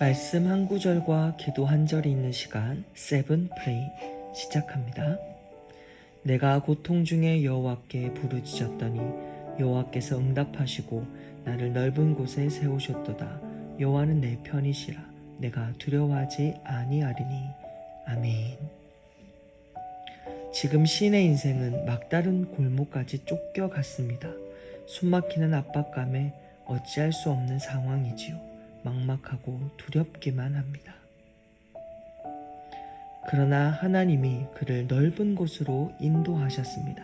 말씀 한 구절과 기도 한 절이 있는 시간 세븐 프레이 시작합니다. 내가 고통 중에 여호와께 부르짖었더니 여호와께서 응답하시고 나를 넓은 곳에 세우셨도다. 여호와는 내 편이시라. 내가 두려워하지 아니하리니. 아멘. 지금 시인의 인생은 막다른 골목까지 쫓겨갔습니다. 숨막히는 압박감에 어찌할 수 없는 상황이지요. 막막하고 두렵기만 합니다. 그러나 하나님이 그를 넓은 곳으로 인도하셨습니다.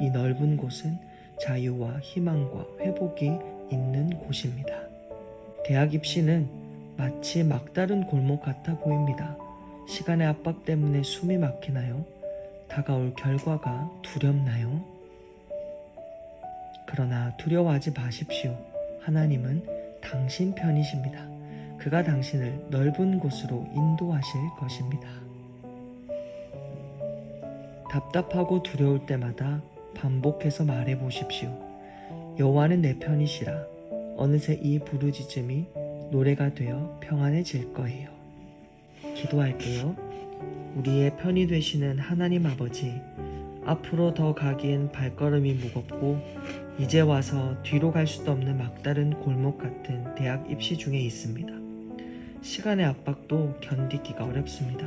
이 넓은 곳은 자유와 희망과 회복이 있는 곳입니다. 대학 입시는 마치 막다른 골목 같아 보입니다. 시간의 압박 때문에 숨이 막히나요? 다가올 결과가 두렵나요? 그러나 두려워하지 마십시오. 하나님은 당신 편이십니다. 그가 당신을 넓은 곳으로 인도하실 것입니다. 답답하고 두려울 때마다 반복해서 말해 보십시오. 여호와는 내 편이시라. 어느새 이 부르짖음이 노래가 되어 평안해질 거예요. 기도할게요. 우리의 편이 되시는 하나님 아버지, 앞으로 더 가기엔 발걸음이 무겁고 이제 와서 뒤로 갈 수도 없는 막다른 골목 같은 대학 입시 중에 있습니다. 시간의 압박도 견디기가 어렵습니다.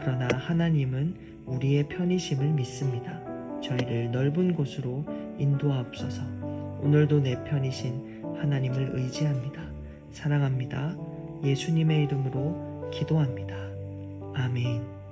그러나 하나님은 우리의 편이심을 믿습니다. 저희를 넓은 곳으로 인도하옵소서. 오늘도 내 편이신 하나님을 의지합니다. 사랑합니다. 예수님의 이름으로 기도합니다. 아멘.